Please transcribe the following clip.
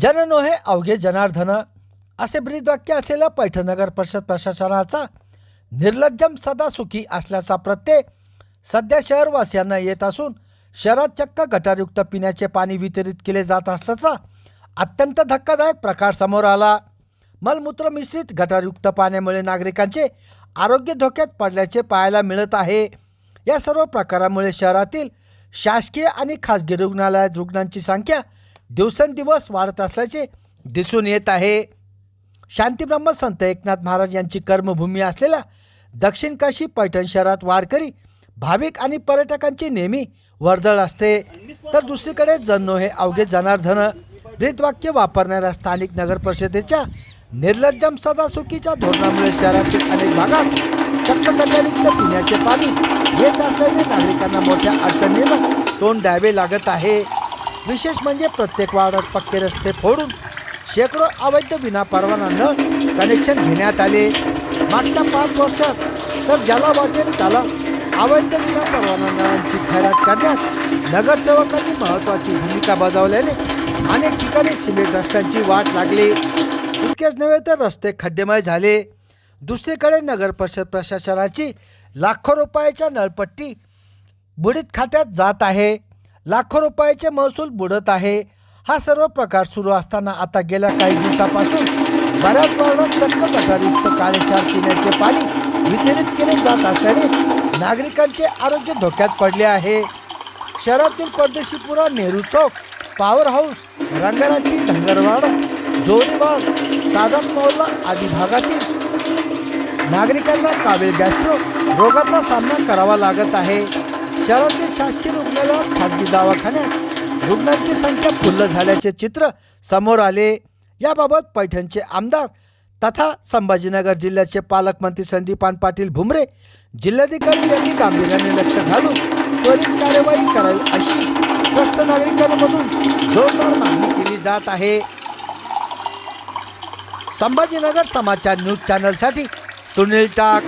जननो हे अवघे जनार्दन असे ब्रीदवाक्य असलेला पैठण नगर परिषद प्रशासनाचा निर्लज्जम सदा सुखी असल्याचा प्रत्यय सध्या शहरवासियांना येत असून शहरात चक्क गटारयुक्त पिण्याचे पाणी वितरित केले जात असल्याचा अत्यंत धक्कादायक प्रकार समोर आला. मलमूत्र मिश्रित गटारयुक्त पाण्यामुळे नागरिकांचे आरोग्य धोक्यात पडल्याचे पाहायला मिळत आहे. या सर्व प्रकारामुळे शहरातील शासकीय आणि खासगी रुग्णालयात रुग्णांची संख्या दिवसेंदिवस वाढत असल्याचे दिसून येत आहे. शांतीब्रह्म संत एकनाथ महाराज यांची कर्मभूमी असलेल्या दक्षिण काशी पैठण शहरात वारकरी भाविक आणि पर्यटकांची नेहमी वर्दळ असते. तर दुसरीकडे जन्नो हे अवघे जनार्दन ब्रीदवाक्य वापरणाऱ्या स्थानिक नगर परिषदेच्या निर्लज्जम सदासुकीच्या धोरणामुळे शहरातील अनेक भागात चक्क पिण्याचे पाणी येत असल्याने नागरिकांना मोठ्या अडचणीला तोंड द्यावे लागत आहे. विशेष म्हणजे प्रत्येक वार्डात पक्के रस्ते फोडून शेकडो अवैध विना परवाना न कनेक्शन घेण्यात आले. मागच्या पाच वर्षात तर ज्याला वाटेल त्याला अवैध विना परवाना खैरात करण्यात नगरसेवकांनी महत्त्वाची भूमिका बजावल्याने अनेक ठिकाणी सिमेंट रस्त्यांची वाट लागली. इतकेच नव्हे तर रस्ते खड्डेमय झाले. दुसरीकडे नगर परिषद प्रशासनाची लाखो रुपयाच्या नळपट्टी बुडीत खात्यात जात आहे. लाखो रुपयाचे महसूल बुडत आहे. हा सर्व प्रकार सुरू असताना आता गेल्या काही दिवसापासून बऱ्याच वार्डात चक्क गटारयुक्त काळेशार पिण्याचे पाणी वितरित केले जात असल्याने नागरिकांचे आरोग्य धोक्यात पडले आहे. शहरातील परदेशीपुरा नेहरू चौक पॉवर हाऊस रंगाराटी धनगरवाड जोरीवाड साधन मोहल्ला आदी भागातील नागरिकांना कावीळ गॅस्ट्रो रोगाचा सामना करावा लागत आहे. शहरातील शासकीय रुग्णालयात खासगी दवाखान्यात रुग्णांची संख्या फुल्ल झाल्याचे चित्र समोर आले. याबाबत पैठणचे आमदार तथा संभाजीनगर जिल्ह्याचे पालकमंत्री संदीपान पाटील भुमरे जिल्हाधिकारी यांनी गांभीर्याने लक्ष घालून त्वरित कार्यवाही करावी अशी त्रस्त नागरिकांमधून जोरदार मागणी केली जात आहे. संभाजीनगर समाचार न्यूज चॅनलसाठी सुनील टाक.